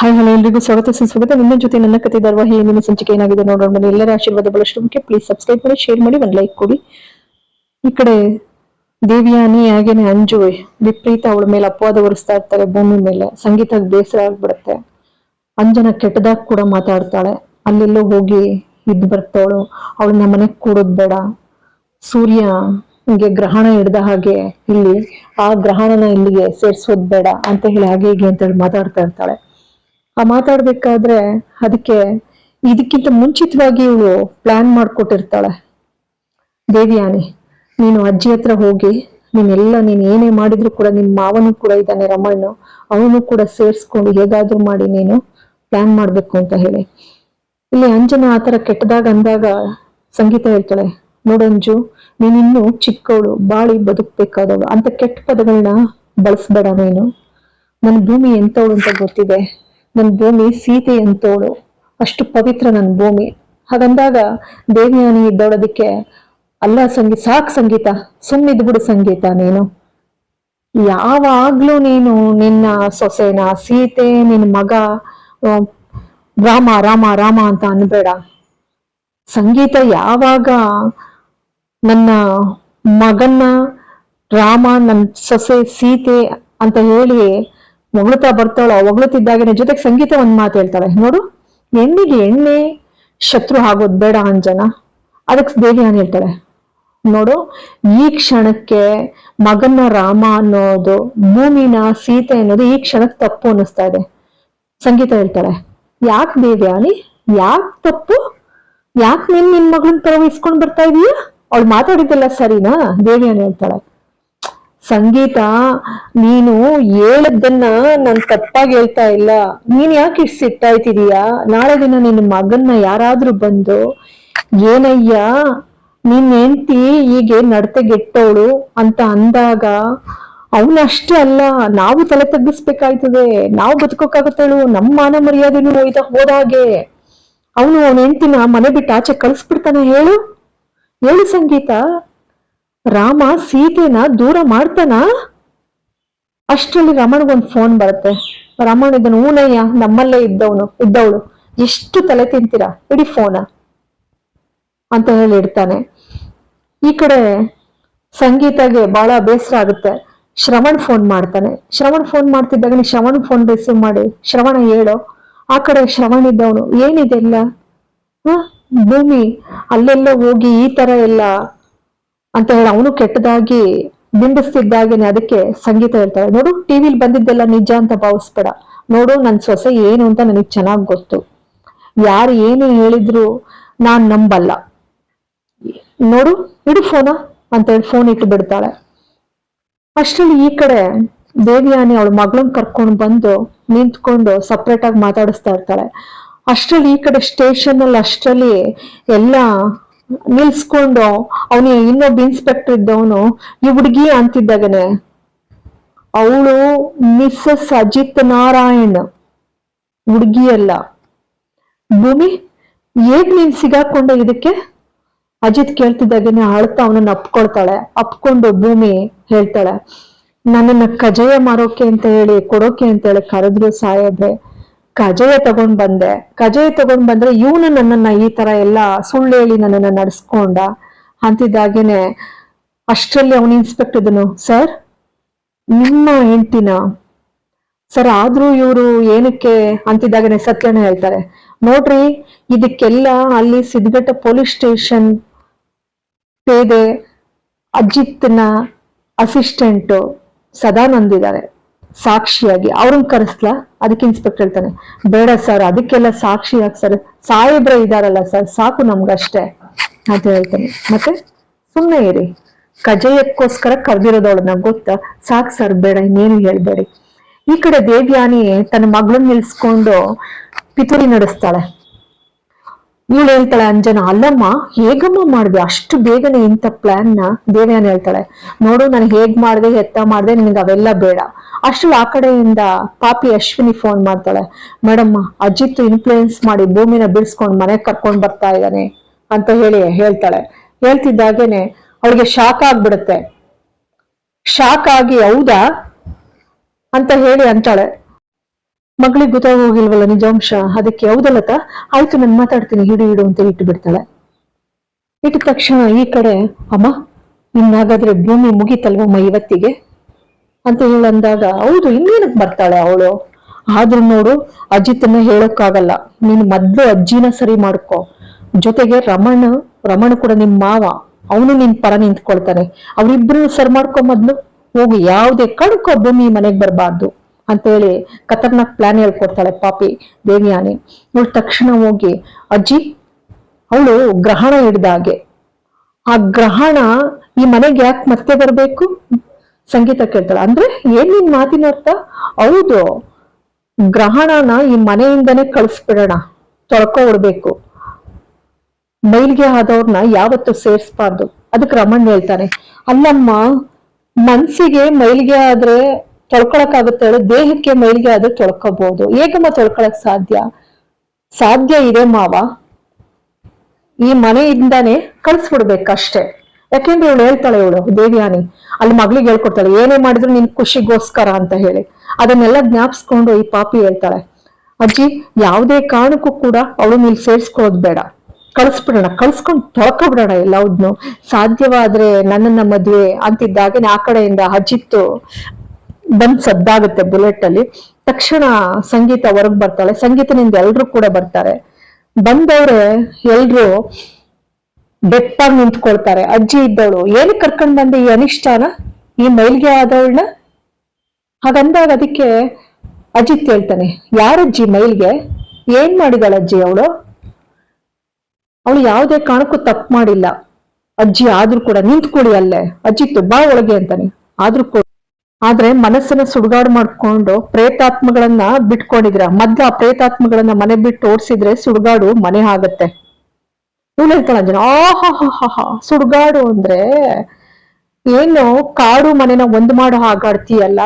Hi, hello ಎಲ್ರಿಗೂ ಸ್ವಾಗತ. ಸುಸ್ವಾಗತ. ನಿಮ್ಮ ಜೊತೆ ನನ್ನ ಕತೆ ಧಾರವಾಹಿ ನಿಮ್ಮ ಸಂಚಿಕೆ ಏನಾಗಿದೆ ನೋಡೋಣ. ಬನ್ನಿ ಎಲ್ಲರ ಆಶೀರ್ವಾದ ಬಹಳಷ್ಟು ಮುಖ್ಯ. ಪ್ಲೀಸ್ ಸಬ್ಸ್ಕ್ರೈಬ್ ಮಾಡಿ ಶೇರ್ ಮಾಡಿ, ಒಂದು ಲೈಕ್ ಕೊಡಿ. ಈ ಕಡೆ ದೇವಿಯಾನಿ, ಹಾಗೇನೆ ಅಂಜು ವಿಪರೀತ ಅವಳ ಮೇಲೆ ಅಪವಾದ ಹೊರಿಸ್ತಾ ಇರ್ತಾರೆ. ಭೂಮಿ ಮೇಲೆ ಸಂಗೀತ ಬೇಸರ ಆಗ್ಬಿಡುತ್ತೆ. ಅಂಜನ ಕೆಟ್ಟದಾಗ ಕೂಡ ಮಾತಾಡ್ತಾಳೆ. ಅಲ್ಲೆಲ್ಲೋ ಹೋಗಿ ಇದ್ದು ಬರ್ತಾವಳು ಅವಳನ್ನ ಮನೆಗೆ ಕೂಡೋದ್ ಬೇಡ. ಸೂರ್ಯ ಹಿಂಗೆ ಗ್ರಹಣ ಹಿಡ್ದ ಹಾಗೆ ಇಲ್ಲಿ ಆ ಗ್ರಹಣನ ಇಲ್ಲಿಗೆ ಸೇರ್ಸೋದ್ ಬೇಡ ಅಂತ ಹೇಳಿ ಹಾಗೆ ಹೀಗೆ ಅಂತ ಹೇಳಿ ಮಾತಾಡ್ತಾ ಇರ್ತಾಳೆ. ಆ ಮಾತಾಡ್ಬೇಕಾದ್ರೆ ಅದಕ್ಕೆ ಇದಕ್ಕಿಂತ ಮುಂಚಿತವಾಗಿ ಇವಳು ಪ್ಲಾನ್ ಮಾಡ್ಕೊಟ್ಟಿರ್ತಾಳೆ. ದೇವಿಯಾನಿ, ನೀನು ಅಜ್ಜಿ ಹತ್ರ ಹೋಗಿ ನೀನೆಲ್ಲ ನೀನ್ ಏನೇ ಮಾಡಿದ್ರು ಕೂಡ ನಿನ್ ಮಾವನು ಕೂಡ ಇದ್ದಾನೆ ರಮಣ್ಣ, ಅವನು ಕೂಡ ಸೇರ್ಸ್ಕೊಂಡು ಹೇಗಾದ್ರೂ ಮಾಡಿ ನೀನು ಪ್ಲಾನ್ ಮಾಡ್ಬೇಕು ಅಂತ ಹೇಳಿ. ಇಲ್ಲಿ ಅಂಜನ ಆತರ ಕೆಟ್ಟದಾಗ ಅಂದಾಗ ಸಂಗೀತ ಹೇಳ್ತಾಳೆ ನೋಡಂಜು ನೀನಿನ್ನು ಚಿಕ್ಕವಳು, ಬಾಳಿ ಬದುಕ್ಬೇಕಾದವಳು, ಅಂತ ಕೆಟ್ಟ ಪದಗಳನ್ನ ಬಳಸ್ಬೇಡ ನೀನು. ನನ್ನ ಭೂಮಿ ಎಂತವಳು ಅಂತ ಗೊತ್ತಿದೆ. ನನ್ನ ಭೂಮಿ ಸೀತೆಯಂತೋಳು ಅಷ್ಟು ಪವಿತ್ರ ನನ್ನ ಭೂಮಿ. ಹಾಗಂದಾಗ ದೇವಿಯಾನಿ ಇದ್ದೋಳೋದಕ್ಕೆ ಅಲ್ಲ ಸಂಗೀತ ಸಾಕು ಸಂಗೀತ ಸುಮ್ಮಿದ್ ಬಿಡು ಸಂಗೀತ ನೀನು. ಯಾವಾಗ್ಲೂ ನೀನು ನಿನ್ನ ಸೊಸೆನ, ಸೀತೆ ನಿನ್ನ ಮಗ ರಾಮ ರಾಮ ರಾಮ ಅಂತ ಅನ್ಬೇಡ. ಸಂಗೀತ ಯಾವಾಗ ನನ್ನ ಮಗನ್ನ, ರಾಮ ನನ್ನ ಸೊಸೆ, ಸೀತೆ ಅಂತ ಹೇಳಿ ಹೊಗಳುತ್ತಾ ಬರ್ತಾಳೋ ಹೊಗಳುತ್ತಿದ್ದಾಗನೆ ಜೊತೆಗೆ ಸಂಗೀತ ಒಂದ್ ಮಾತು ಹೇಳ್ತಾಳೆ. ನೋಡು ಹೆಣ್ಣಿಗೆ ಎಣ್ಣೆ, ಶತ್ರು ಆಗೋದ್ ಬೇಡ ಅಂಜನ. ಅದಕ್ಕೆ ದೇವಿಯಾನ್ ಹೇಳ್ತಾಳೆ? ನೋಡು, ಈ ಕ್ಷಣಕ್ಕೆ ಮಗನ ರಾಮ ಅನ್ನೋದು, ಭೂಮಿನ ಸೀತೆ ಅನ್ನೋದು ಈ ಕ್ಷಣಕ್ಕೆ ತಪ್ಪು ಅನ್ನಿಸ್ತಾ ಇದೆ. ಸಂಗೀತ ಹೇಳ್ತಾಳೆ, ಯಾಕೆ ದೇವ್ಯಾನಿ ಯಾಕೆ ತಪ್ಪು? ಯಾಕೆ ನೀನ್ ನಿನ್ ಮಗಳನ್ನ ತರ ಇಸ್ಕೊಂಡ್ ಬರ್ತಾ ಇದೀಯ? ಅವಳು ಮಾತಾಡಿದ್ದೆಲ್ಲ ಸರಿನಾ? ದೇವಿಯಾನಿ ಹೇಳ್ತಾಳೆ ಸಂಗೀತ, ನೀನು ಹೇಳದ್ದನ್ನ ನಾನು ತಪ್ಪಾಗಿ ಹೇಳ್ತಾ ಇಲ್ಲ. ನೀನ್ ಯಾಕೆ ಇಷ್ಟು ಸಿಟ್ಟಾಯ್ತಿದೀಯಾ? ನಾಳೆ ದಿನ ನಿನ್ನ ಮಗನ್ನ ಯಾರಾದ್ರೂ ಬಂದು, ಏನಯ್ಯ, ನಿನ್ ಹೆಂಡ್ತಿ ಹೀಗೆ ನಡತೆಗೆಟ್ಟವಳು ಅಂತ ಅಂದಾಗ ಅವನಷ್ಟೇ ಅಲ್ಲ, ನಾವು ತಲೆ ತಗ್ಗಿಸ್ಬೇಕಾಯ್ತದೆ. ನಾವು ಬದುಕೋಕ್ಕಾಗತ್ತೇಳು. ನಮ್ಮ ಮಾನ ಮರ್ಯಾದೆನೂ ಹೋಯ್ತ ಹೋದಾಗೆ. ಅವನು ಅವನ ಹೆಂಡ್ತಿನ ಮನೆ ಬಿಟ್ಟು ಆಚೆ ಕಳಿಸ್ಬಿಡ್ತಾನೆ ಹೇಳು. ಹೇಳು ಸಂಗೀತ. ರಾಮ ಸೀತೆನ ದೂರ ಮಾಡ್ತಾನ? ಅಷ್ಟರಲ್ಲಿ ರಮಣ್ಗೊಂದು ಫೋನ್ ಬರುತ್ತೆ. ರಮಣ ಇದನ್ನು ಊನಯ್ಯ, ನಮ್ಮಲ್ಲೇ ಇದ್ದವನು, ಇದ್ದವಳು. ಎಷ್ಟು ತಲೆ ತಿಂತೀರಾ? ಇಡಿ ಫೋನ ಅಂತ ಹೇಳಿ ಇಡ್ತಾನೆ. ಈ ಕಡೆ ಸಂಗೀತಗೆ ಬಹಳ ಬೇಸರ ಆಗುತ್ತೆ. ಶ್ರವಣ್ ಫೋನ್ ಮಾಡ್ತಾನೆ. ಶ್ರವಣ್ ಫೋನ್ ಮಾಡ್ತಿದ್ದಾಗ ಶ್ರವಣ್ ಫೋನ್ ರಿಸೀವ್ ಮಾಡಿ. ಶ್ರವಣ ಹೇಳೋ, ಆ ಕಡೆ ಶ್ರವಣ್ ಇದ್ದವನು ಏನಿದೆಲ್ಲ ಹ? ಭೂಮಿ, ಅಲ್ಲೆಲ್ಲ ಹೋಗಿ ಈ ತರ ಎಲ್ಲ ಅಂತ ಹೇಳಿ ಅವನು ಕೆಟ್ಟದಾಗಿ ಬಿಂಬಿಸ್ತಿದ್ದಾಗೇನೆ ಅದಕ್ಕೆ ಸಂಗೀತ ಹೇಳ್ತಾಳೆ ನೋಡು, ಟಿವಿಲ್ ಬಂದಿದ್ದೆಲ್ಲ ನಿಜ ಅಂತ ಭಾವಿಸ್ಬೇಡ. ನೋಡು, ನನ್ ಸೊಸೆ ಏನು ಅಂತ ನನಗೆ ಚೆನ್ನಾಗಿ ಗೊತ್ತು. ಯಾರು ಏನು ಹೇಳಿದ್ರು ನಾನ್ ನಂಬಲ್ಲ. ನೋಡು, ಇಡು ಫೋನ ಅಂತ ಹೇಳಿ ಫೋನ್ ಇಟ್ಟು ಬಿಡ್ತಾಳೆ. ಅಷ್ಟರಲ್ಲಿ ಈ ಕಡೆ ದೇವಿಯಾನಿ ಅವಳು ಮಗಳನ್ನ ಕರ್ಕೊಂಡು ಬಂದು ನಿಂತ್ಕೊಂಡು ಸಪ್ರೇಟ್ ಆಗಿ ಮಾತಾಡಿಸ್ತಾ ಇರ್ತಾಳೆ. ಅಷ್ಟರಲ್ಲಿ ಈ ಕಡೆ ಸ್ಟೇಷನ್ ಅಲ್ಲಿ, ಅಷ್ಟರಲ್ಲಿ ಎಲ್ಲ ನಿಲ್ಸ್ಕೊಂಡು ಅವನು ಇನ್ನೊಬ್ಬ ಇನ್ಸ್ಪೆಕ್ಟರ್ ಇದ್ದವನು, ಈ ಹುಡುಗಿ ಅಂತಿದ್ದಾಗನೆ, ಅವಳು ಮಿಸ್ಸಸ್ ಅಜಿತ್ ನಾರಾಯಣ್ ಹುಡುಗಿಯಲ್ಲ ಭೂಮಿ ಹೇಗ್ ನೀನ್ ಸಿಗಾಕೊಂಡೆ ಇದಕ್ಕೆ? ಅಜಿತ್ ಕೇಳ್ತಿದ್ದಾಗನೆ ಅಳ್ತಾ ಅವನನ್ನ ಅಪ್ಕೊಳ್ತಾಳೆ, ಅಪ್ಕೊಂಡು ಭೂಮಿ ಹೇಳ್ತಾಳೆ, ನನ್ನನ್ನ ಕಜಯ ಮಾರೋಕೆ ಅಂತ ಹೇಳಿ, ಕೊಡೋಕೆ ಅಂತ ಹೇಳಿ ಕರೆದ್ರು ಸಾಯಬ್ರೆ ಕಜಾಯ ತಗೊಂಡ್ ಬಂದೆ. ಕಜೆಯ ತಗೊಂಡ್ ಬಂದ್ರೆ ಇವನು ನನ್ನನ್ನ ಈ ತರ ಎಲ್ಲ ಸುಳ್ಳು ಹೇಳಿ ನನ್ನನ್ನ ನಡೆಸ್ಕೊಂಡ. ಅಂತಿದ್ದಾಗೇನೆ ಅಷ್ಟರಲ್ಲಿ ಅವನು ಇನ್ಸ್ಪೆಕ್ಟರ್ ಇದನು ಸರ್ ನಿಮ್ಮ ಹೆಂಡ್ತಿನ ಸರ್ ಆದ್ರೂ ಇವರು ಏನಕ್ಕೆ? ಅಂತಿದ್ದಾಗನೆ ಸತ್ಯನ ಹೇಳ್ತಾರೆ, ನೋಡ್ರಿ, ಇದಕ್ಕೆಲ್ಲ ಅಲ್ಲಿ ಸಿದ್ಧಘಟ್ಟ ಪೊಲೀಸ್ ಸ್ಟೇಷನ್ ಪೇದೆ ಅಜಿತ್ನ ಅಸಿಸ್ಟೆಂಟ್ ಸದಾನಂದ್ ಇದ್ದಾರೆ ಸಾಕ್ಷಿಯಾಗಿ, ಅವ್ರನ್ನ ಕರೆಸ್ಲಾ? ಅದಕ್ಕೆ ಇನ್ಸ್ಪೆಕ್ಟರ್ ಹೇಳ್ತಾನೆ, ಬೇಡ ಸರ್ ಅದಕ್ಕೆಲ್ಲ ಸಾಕ್ಷಿಯಾಗಿ ಸರ್ ಸಾಯಿಬ್ರ ಇದಾರಲ್ಲ ಸರ್ ಸಾಕು ನಮ್ಗಷ್ಟೇ ಅಂತ ಹೇಳ್ತಾನೆ. ಮತ್ತೆ ಸುಮ್ಮನೆ ಇರಿ, ಕಜಾಯಕ್ಕೋಸ್ಕರ ಕರೆದಿರೋದವಳನ್ನ ಗೊತ್ತಾ? ಸಾಕ್ ಸರ್ ಬೇಡ, ಇನ್ನೇನು ಹೇಳ್ಬೇಡಿ. ಈ ಕಡೆ ದೇವ್ಯಾನಿ ತನ್ನ ಮಗಳನ್ನ ನಿಲ್ಸ್ಕೊಂಡು ಪಿತೂರಿ ನಡೆಸ್ತಾಳೆ. ಇವಳು ಹೇಳ್ತಾಳೆ ಅಂಜನ, ಅಲ್ಲಮ್ಮ, ಹೇಗಮ್ಮ ಮಾಡ್ದೆ? ಅಷ್ಟು ಬೇಗನೆ ಇಂಥ ಪ್ಲಾನ್ನ? ದೇವ್ಯಾನ್ ಹೇಳ್ತಾಳೆ, ನೋಡು, ನಾನು ಹೇಗ್ ಮಾಡ್ದೆ, ಎತ್ತ ಮಾಡ್ದೆ, ನಿನಗೆ ಅವೆಲ್ಲ ಬೇಡ. ಅಷ್ಟು ಆ ಕಡೆಯಿಂದ ಪಾಪಿ ಅಶ್ವಿನಿ ಫೋನ್ ಮಾಡ್ತಾಳೆ, ಮೇಡಮ್ಮ, ಅಜಿತ್ ಇನ್ಫ್ಲೂಯೆನ್ಸ್ ಮಾಡಿ ಭೂಮಿನ ಬಿಡಿಸ್ಕೊಂಡು ಮನೆ ಕರ್ಕೊಂಡ್ ಬರ್ತಾ ಇದ್ದಾನೆ ಅಂತ ಹೇಳಿ ಹೇಳ್ತಾಳೆ. ಹೇಳ್ತಿದ್ದಾಗೇನೆ ಅವಳಿಗೆ ಶಾಕ್ ಆಗ್ಬಿಡುತ್ತೆ. ಶಾಕ್ ಆಗಿ, ಹೌದಾ? ಅಂತ ಹೇಳಿ ಅಂತಾಳೆ. ಮಗಳಿಗೆ ಗೊತ್ತಾಗೋಗಿಲ್ವಲ್ಲ ನಿಜಾಂಶ? ಅದಕ್ಕೆ ಹೌದಲ್ಲತ ಆಯ್ತು, ನಾನು ಮಾತಾಡ್ತೀನಿ. ಹಿಡು ಹಿಡು ಅಂತ ಇಟ್ಟು ಬಿಡ್ತಾಳೆ. ಇಟ್ಟ ತಕ್ಷಣ ಈ ಕಡೆ, ಅಮ್ಮ ಇನ್ನಾಗಾದ್ರೆ ಭೂಮಿ ಮುಗೀತಲ್ವಮ್ಮ ಇವತ್ತಿಗೆ? ಅಂತ ಹೇಳಂದಾಗ, ಹೌದು ಇನ್ನೇನಕ್ ಬರ್ತಾಳೆ ಅವಳು? ಆದ್ರೂ ನೋಡು, ಅಜಿತನ್ನ ಹೇಳಕ್ಕಾಗಲ್ಲ. ನೀನು ಮೊದ್ಲು ಅಜ್ಜಿನ ಸರಿ ಮಾಡ್ಕೊ. ಜೊತೆಗೆ ರಮಣ ರಮಣ ಕೂಡ ನಿಮ್ ಮಾವ. ಅವನು ನಿನ್ ಪರ ನಿಂತ್ಕೊಳ್ತಾನೆ. ಅವ್ರಿಬ್ರು ಸರಿ ಮಾಡ್ಕೊ ಮೊದ್ಲು. ಹೋಗಿ ಯಾವ್ದೇ ಕಣ್ಕೊ ಭೂಮಿ ಮನೆಗ್ ಬರಬಾರ್ದು. ಅಂತ ಹೇಳಿ ಖತರ್ನಾಕ್ ಪ್ಲಾನ್ ಹೇಳ್ಕೊಡ್ತಾಳೆ ಪಾಪಿ ದೇವಿಯಾನಿ. ಅವಳು ತಕ್ಷಣ ಹೋಗಿ, ಅಜ್ಜಿ, ಅವಳು ಗ್ರಹಣ ಹಿಡ್ದ ಹಾಗೆ. ಆ ಗ್ರಹಣ ಈ ಮನೆಗೆ ಯಾಕೆ ಮತ್ತೆ ಬರಬೇಕು? ಸಂಗೀತ ಕೇಳ್ತಾಳೆ. ಅಂದ್ರೆ ಏನ್ ನಿನ್ ಮಾತಿನ ಅರ್ಥ? ಹೌದು, ಗ್ರಹಣನ ಈ ಮನೆಯಿಂದನೇ ಕಳಿಸ್ಬಿಡೋಣ, ತೊಳ್ಕೊ ಹೊಡ್ಬೇಕು ಮೈಲ್ಗೆ ಆದವ್ರನ್ನ ಯಾವತ್ತು ಸೇರಿಸ್ಬಾರ್ದು. ಅದಕ್ಕೆ ರಮಣ್ ಹೇಳ್ತಾನೆ, ಅಲ್ಲಮ್ಮ, ಮನ್ಸಿಗೆ ಮೈಲ್ಗೆ ಆದ್ರೆ ತೊಳ್ಕೊಳಕ್ಕಾಗುತ್ತೆ ಹೇಳು ದೇಹಕ್ಕೆ ಮೈಲಿಗೆ ಅದು ತೊಳ್ಕೊಬಹುದು ಹೇಗಮ್ಮ ತೊಳ್ಕೊಳಕ್ ಸಾಧ್ಯ? ಸಾಧ್ಯ ಇದೆ ಮಾವ. ಈ ಮನೆಯಿಂದಾನೇ ಕಳ್ಸ್ಬಿಡ್ಬೇಕಷ್ಟೆ. ಯಾಕೆಂದ್ರೆ ಇವಳು ಹೇಳ್ತಾಳೆ ಇವಳು, ದೇವಿಯಾನಿ, ಅಲ್ಲಿ ಮಗಳಿಗೆ ಹೇಳ್ಕೊಡ್ತಾಳೆ, ಏನೇ ಮಾಡಿದ್ರು ನಿನ್ ಖುಷಿಗೋಸ್ಕರ ಅಂತ ಹೇಳಿ. ಅದನ್ನೆಲ್ಲ ಜ್ಞಾಪಿಸ್ಕೊಂಡು ಈ ಪಾಪಿ ಹೇಳ್ತಾಳೆ, ಅಜ್ಜಿ, ಯಾವುದೇ ಕಾರಣಕ್ಕೂ ಕೂಡ ಅವಳು ನೀಲ್ ಸೇರಿಸ್ಕೊಳ್ಳೋದು ಬೇಡ. ಕಳ್ಸ್ಬಿಡೋಣ, ಕಳ್ಸ್ಕೊಂಡು ತೊಳ್ಕೊಬಿಡೋಣ ಎಲ್ಲವುದ್ನು ಸಾಧ್ಯವಾದ್ರೆ ನನ್ನನ್ನ ಮದ್ವೆ ಅಂತಿದ್ದಾಗೆ ಆ ಕಡೆಯಿಂದ ಅಜಿತ್ತು ಬಂದ್ ಸದ್ದಾಗುತ್ತೆ ಬುಲೆಟ್ ಅಲ್ಲಿ. ತಕ್ಷಣ ಸಂಗೀತ ಹೊರಗ್ ಬರ್ತಾಳೆ. ಸಂಗೀತನಿಂದ ಎಲ್ರು ಕೂಡ ಬರ್ತಾರೆ. ಬಂದವ್ರೆ ಎಲ್ರು ಬೆಪ್ಪಾಗಿ ನಿಂತ್ಕೊಳ್ತಾರೆ. ಅಜ್ಜಿ ಇದ್ದವಳು ಏನಕ್ಕೆ ಕರ್ಕೊಂಡ್ ಬಂದೆ ಈ ಅನಿಷ್ಠಾನ? ಈ ಮೈಲ್ಗೆ ಆದವಳನ್ನ? ಹಾಗಂದಾಗ ಅದಕ್ಕೆ ಅಜಿತ್ ಹೇಳ್ತಾನೆ ಯಾರಜ್ಜಿ ಮೈಲ್ಗೆ? ಏನ್ ಮಾಡಿದಾಳ ಅಜ್ಜಿ ಅವಳು? ಅವಳು ಯಾವುದೇ ಕಾರಣಕ್ಕೂ ತಪ್ಪು ಮಾಡಿಲ್ಲ. ಅಜ್ಜಿ ಆದ್ರೂ ಕೂಡ ನಿಂತ್ಕೊಳ್ಳಿ ಅಲ್ಲೇ. ಅಜ್ಜಿ ಬಾ ಒಳಗೆ ಅಂತಾನೆ. ಆದ್ರೂ ಕೂಡ ಆದ್ರೆ ಮನಸ್ಸನ್ನ ಸುಡುಗಾಡು ಮಾಡ್ಕೊಂಡು ಪ್ರೇತಾತ್ಮಗಳನ್ನ ಬಿಟ್ಕೊಂಡಿದ್ರ ಮಧ್ಯ ಪ್ರೇತಾತ್ಮಗಳನ್ನ ಮನೆ ಬಿಟ್ಟು ಓಡಿಸಿದ್ರೆ ಸುಡುಗಾಡು ಮನೆ ಆಗತ್ತೆ. ಇವಳು ಹೇಳ್ತಾಳ ಅಂಜನ ಆಹಾ ಸುಡುಗಾಡು ಅಂದ್ರೆ ಏನು ಕಾಡು ಮನೆನ ಒಂದು ಮಾಡೋ ಹಾಗಾಡ್ತೀಯಲ್ಲ?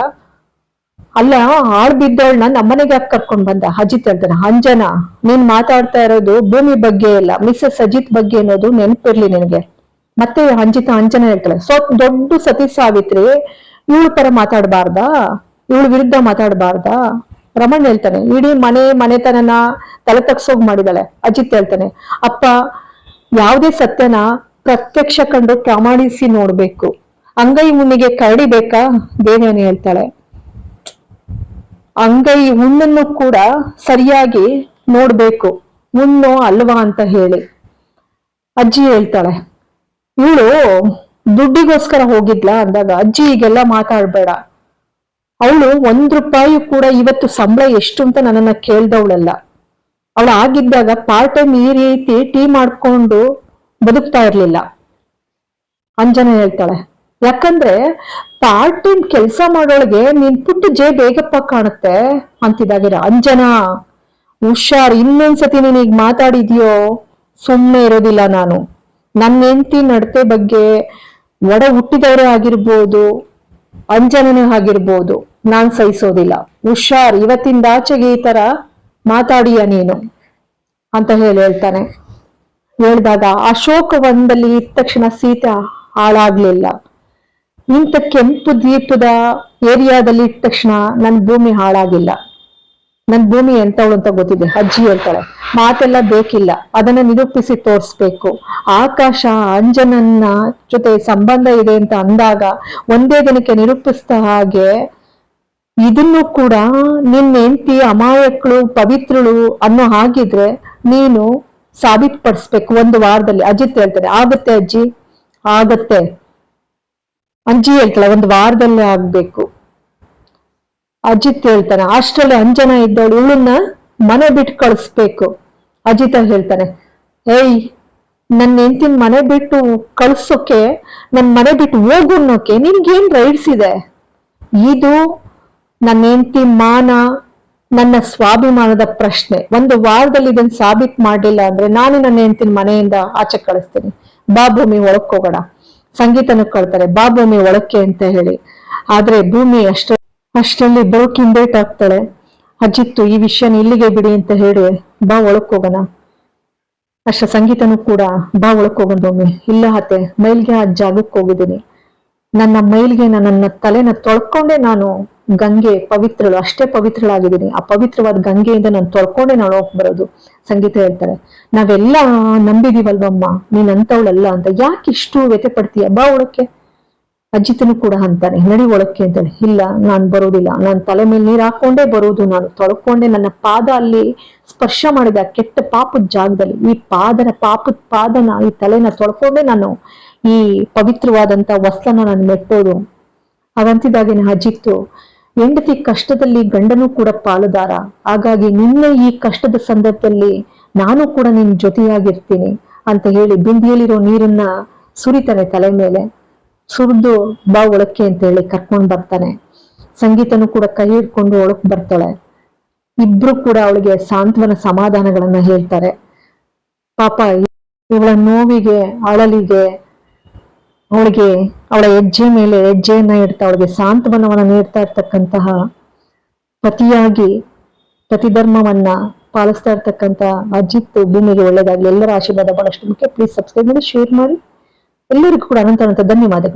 ಅಲ್ಲ, ಆಳ್ ಬಿದ್ದವಳನ್ನ ನಮ್ಮನೆಗೆ ಯಾಕೆ ಕರ್ಕೊಂಡ್ ಬಂದ? ಅಜಿತ್ ಹೇಳ್ತಾನೆ, ಅಂಜನ, ನೀನ್ ಮಾತಾಡ್ತಾ ಇರೋದು ಭೂಮಿ ಬಗ್ಗೆ ಇಲ್ಲ. ಮಿಸ್ಸಸ್ ಅಜಿತ್ ಬಗ್ಗೆ ಅನ್ನೋದು ನೆನಪಿರ್ಲಿ ನಿನಗೆ. ಮತ್ತೆ ಅಂಜಿತ ಅಂಜನ ಹೇಳ್ತಾಳೆ ಸೊ ದೊಡ್ಡ ಸತಿ ಸಾವಿತ್ರಿ ಇವಳ ಪರ ಮಾತಾಡಬಾರ್ದಾ? ಇವಳ ವಿರುದ್ಧ ಮಾತಾಡಬಾರ್ದಾ? ರಮಣ್ ಹೇಳ್ತಾನೆ, ಇಡೀ ಮನೆ ಮನೆತನನ ತಲೆ ತಗ್ಸೋಗ್ ಮಾಡಿದಾಳೆ, ಅಜಿತ್ ಹೇಳ್ತಾನೆ, ಅಪ್ಪ, ಯಾವುದೇ ಸತ್ಯನ ಪ್ರತ್ಯಕ್ಷ ಕಂಡು ಪ್ರಾಮಾಣಿಸಿ ನೋಡ್ಬೇಕು, ಅಂಗೈ ಮುನ್ನಿಗೆ ಕರಡಿ ಬೇಕಾ? ದೇವೇನಿ ಹೇಳ್ತಾಳೆ. ಅಂಗೈ ಹುಣ್ಣನ್ನು ಕೂಡ ಸರಿಯಾಗಿ ನೋಡ್ಬೇಕು, ಹುಣ್ಣು ಅಲ್ವಾ ಅಂತ ಹೇಳಿ, ಅಜ್ಜಿ ಹೇಳ್ತಾಳೆ. ಇವಳು ದುಡ್ಡಿಗೋಸ್ಕರ ಹೋಗಿದ್ಲ ಅಂದಾಗ ಅಜ್ಜಿ ಈಗೆಲ್ಲ ಮಾತಾಡ್ಬೇಡ. ಅವಳು ಒಂದ್ ರೂಪಾಯಿ ಕೂಡ ಇವತ್ತು ಸಂಬಳ ಎಷ್ಟು ಅಂತ ನನ್ನನ್ನ ಕೇಳ್ದವಳಲ್ಲ. ಅವಳು ಆಗಿದ್ದಾಗ ಪಾರ್ಟ್ ಟೈಮ್ ಈ ರೀತಿ ಟೀ ಮಾಡ್ಕೊಂಡು ಬದುಕ್ತಾ ಇರ್ಲಿಲ್ಲ. ಅಂಜನ ಹೇಳ್ತಾಳೆ, ಯಾಕಂದ್ರೆ ಪಾರ್ಟ್ ಟೈಮ್ ಕೆಲಸ ಮಾಡೋಳಿಗೆ ನೀನ್ ಪುಟ್ಟ ಜೇ ಬೇಗಪ್ಪ ಕಾಣುತ್ತೆ? ಅಂತಿದಾಗಿರ ಅಂಜನಾ, ಹುಷಾರ್, ಇನ್ನೊಂದ್ಸತಿ ನೀನ್ ಈಗ ಮಾತಾಡಿದ್ಯೋ? ಸುಮ್ಮನೆ ಇರೋದಿಲ್ಲ ನಾನು. ನನ್ನ ಹೆಂಡತಿ ನಡತೆ ಬಗ್ಗೆ ಒಡ ಹುಟ್ಟಿದವರೇ ಆಗಿರ್ಬೋದು, ಅಂಜನನೇ ಆಗಿರ್ಬೋದು, ನಾನ್ ಸಹಿಸೋದಿಲ್ಲ. ಹುಷಾರ್ ಇವತ್ತಿಂದ ಆಚೆಗೆ ಈ ತರ ಮಾತಾಡಿಯ ನೀನು ಅಂತ ಹೇಳಿ ಹೇಳ್ತಾನೆ. ಹೇಳಿದಾಗ ಅಶೋಕವನದಲ್ಲಿ ಇದ್ದ ತಕ್ಷಣ ಸೀತೆ ಹಾಳಾಗ್ಲಿಲ್ಲ. ಇಂಥ ಕೆಂಪು ದ್ವೀಪದ ಏರಿಯಾದಲ್ಲಿ ಇದ್ದ ತಕ್ಷಣ ನನ್ನ ಭೂಮಿ ಹಾಳಾಗಿಲ್ಲ. ನನ್ ಭೂಮಿ ಎಂತವಳು ಅಂತ ಗೊತ್ತಿದೆ. ಅಜ್ಜಿ ಹೇಳ್ತಾಳೆ, ಮಾತೆಲ್ಲ ಬೇಕಿಲ್ಲ, ಅದನ್ನ ನಿರೂಪಿಸಿ ತೋರಿಸ್ಬೇಕು. ಆಕಾಶ, ಅಂಜನನ್ನ ಜೊತೆ ಸಂಬಂಧ ಇದೆ ಅಂತ ಅಂದಾಗ ಒಂದೇ ದಿನಕ್ಕೆ ನಿರೂಪಿಸ್ತಾ ಹಾಗೆ ಇದನ್ನು ಕೂಡ ನಿನ್ನ ಹೆಂಡತಿ ಅಮಾಯಕಳು, ಪವಿತ್ರಳು ಅನ್ನೋ ಹಾಗಿದ್ರೆ ನೀನು ಸಾಬೀತುಪಡಿಸ್ಬೇಕು ಒಂದು ವಾರದಲ್ಲಿ. ಅಜಿತ್ ಹೇಳ್ತಾರೆ ಆಗತ್ತೆ ಅಜ್ಜಿ ಆಗತ್ತೆ. ಅಜ್ಜಿ ಹೇಳ್ತಾಳೆ, ಒಂದು ವಾರದಲ್ಲಿ ಆಗ್ಬೇಕು. ಅಜಿತ್ ಹೇಳ್ತಾನೆ, ಅಷ್ಟರಲ್ಲಿ ಅಂಜನ ಇದ್ದವಳು ಇವಳನ್ನ ಮನೆ ಬಿಟ್ಟು ಕಳಿಸ್ಬೇಕು. ಅಜಿತ ಹೇಳ್ತಾನೆ, ಏಯ್ ನನ್ನ ಹೆಂಡತಿನ ಮನೆ ಬಿಟ್ಟು ಕಳ್ಸೋಕೆ ನನ್ನ ಮನೆ ಬಿಟ್ಟು ಹೋಗು ಅನ್ನೋಕೆ ನಿನ್ಗೇನ್ ರೈಟ್ಸ್ ಇದೆ? ಇದು ನನ್ನ ಹೆಂಡತಿ ಮಾನ, ನನ್ನ ಸ್ವಾಭಿಮಾನದ ಪ್ರಶ್ನೆ. ಒಂದು ವಾರದಲ್ಲಿ ಇದನ್ನ ಸಾಬೀತ್ ಮಾಡಲಿಲ್ಲ ಅಂದ್ರೆ ನಾನು ನನ್ನ ಹೆಂಡತಿನ ಮನೆಯಿಂದ ಆಚೆ ಕಳಿಸ್ತೀನಿ. ಬಾ ಭೂಮಿ ಒಳಕ್ ಹೋಗೋಣ ಸಂಗೀತನ ಕಳ್ತಾರೆ, ಬಾ ಭೂಮಿ ಒಳಕ್ಕೆ ಅಂತ ಹೇಳಿ. ಆದ್ರೆ ಭೂಮಿ ಅಷ್ಟ ಅಷ್ಟರಲ್ಲಿ ಬರೋ ಕಿಂಬೇಟ್ ಆಗ್ತಾಳೆ. ಅಜ್ಜಿತ್ತು ಈ ವಿಷಯನ ಇಲ್ಲಿಗೆ ಬಿಡಿ ಅಂತ ಹೇಳಿ ಬಾ ಒಳಕ್ ಹೋಗೋಣ ಅಷ್ಟ ಸಂಗೀತನೂ ಕೂಡ ಬಾ ಒಳಕ್ ಹೋಗೋಣ ಇಲ್ಲ ಹತ್ತೆ ಮೈಲ್ಗೆ ಆ ಜಾಗಕ್ಕೆ ಹೋಗಿದ್ದೀನಿ. ನನ್ನ ಮೈಲ್ಗೆ ನನ್ನ ತಲೆನ ತೊಳ್ಕೊಂಡೆ ನಾನು ಗಂಗೆ ಪವಿತ್ರಳು, ಅಷ್ಟೇ ಪವಿತ್ರಳಾಗಿದ್ದೀನಿ. ಆ ಪವಿತ್ರವಾದ ಗಂಗೆಯಿಂದ ನಾನು ತೊಳ್ಕೊಂಡೆ ನಾನು ಹೋಗಿ ಬರೋದು, ಸಂಗೀತ ಹೇಳ್ತಾರೆ. ನಾವೆಲ್ಲ ನಂಬಿದೀವಲ್ವಮ್ಮ ನೀನ್ ಅಂತವಳಲ್ಲ ಅಂತ. ಯಾಕೆ ಇಷ್ಟು ವ್ಯತೆ ಪಡ್ತೀಯ? ಬಾ ಒಳಕ್ಕೆ. ಅಜ್ಜಿತನು ಕೂಡ ಅಂತಾನೆ ನಡಿ ಒಳಕ್ಕೆ ಅಂತಾನೆ, ಇಲ್ಲ, ನಾನು ಬರೋದಿಲ್ಲ, ನಾನ್ ತಲೆ ಮೇಲೆ ನೀರ್ ಹಾಕೊಂಡೇ ಬರೋದು, ನಾನು ತೊಳ್ಕೊಂಡೆ ನನ್ನ ಪಾದ ಅಲ್ಲಿ ಸ್ಪರ್ಶ ಮಾಡಿದ ಕೆಟ್ಟ ಪಾಪದ ಜಾಗದಲ್ಲಿ. ಈ ಪಾದನ ಪಾಪದ ಪಾದನ, ಈ ತಲೆನ ತೊಳ್ಕೊಂಡೆ ನಾನು, ಈ ಪವಿತ್ರವಾದಂತ ವಸ್ತ್ರನ ನಾನು ಮೆಟ್ಟೋದು. ಅವಂತಿದಾಗಿನ ಅಜಿತ್ತು ಹೆಂಡತಿ ಕಷ್ಟದಲ್ಲಿ ಗಂಡನೂ ಕೂಡ ಪಾಲುದಾರ, ಹಾಗಾಗಿ ನಿನ್ನೆ ಈ ಕಷ್ಟದ ಸಂದರ್ಭದಲ್ಲಿ ನಾನು ಕೂಡ ನಿನ್ ಜೊತೆಯಾಗಿರ್ತೀನಿ ಅಂತ ಹೇಳಿ ಬಿಂದಿಯಲ್ಲಿರೋ ನೀರನ್ನ ಸುರಿತಾನೆ ತಲೆ ಮೇಲೆ. ಸುರಿದು ಬಾ ಒಳಕ್ಕೆ ಅಂತ ಹೇಳಿ ಕರ್ಕೊಂಡ್ ಬರ್ತಾನೆ. ಸಂಗೀತನು ಕೂಡ ಕೈ ಹಿಡ್ಕೊಂಡು ಒಳಕ್ ಬರ್ತಾಳೆ. ಇಬ್ರು ಕೂಡ ಅವಳಿಗೆ ಸಾಂತ್ವನ ಸಮಾಧಾನಗಳನ್ನ ಹೇಳ್ತಾರೆ. ಪಾಪ ಇವಳ ನೋವಿಗೆ, ಅಳಲಿಗೆ, ಅವಳಿಗೆ, ಅವಳ ಹೆಜ್ಜೆ ಮೇಲೆ ಹೆಜ್ಜೆಯನ್ನ ಇಡ್ತಾ ಅವಳಿಗೆ ಸಾಂತ್ವನವನ್ನ ನೀಡ್ತಾ ಇರ್ತಕ್ಕಂತಹ ಪತಿಯಾಗಿ ಪತಿಧರ್ಮವನ್ನ ಪಾಲಿಸ್ತಾ ಇರ್ತಕ್ಕಂತ ಅಜಿತ್ ಭೂಮಿಗೆ ಒಳ್ಳೇದಾಗಲಿ. ಎಲ್ಲರ ಆಶೀರ್ವಾದ ಬಹಳಷ್ಟು ಮುಖ್ಯ. ಪ್ಲೀಸ್ ಸಬ್ಸ್ಕ್ರೈಬ್ ಮಾಡಿ ಶೇರ್ ಮಾಡಿ. ಎಲ್ಲರಿಗೂ ಕೂಡ ಅನಂತ ಅನಂತ ಧನ್ಯವಾದಗಳು.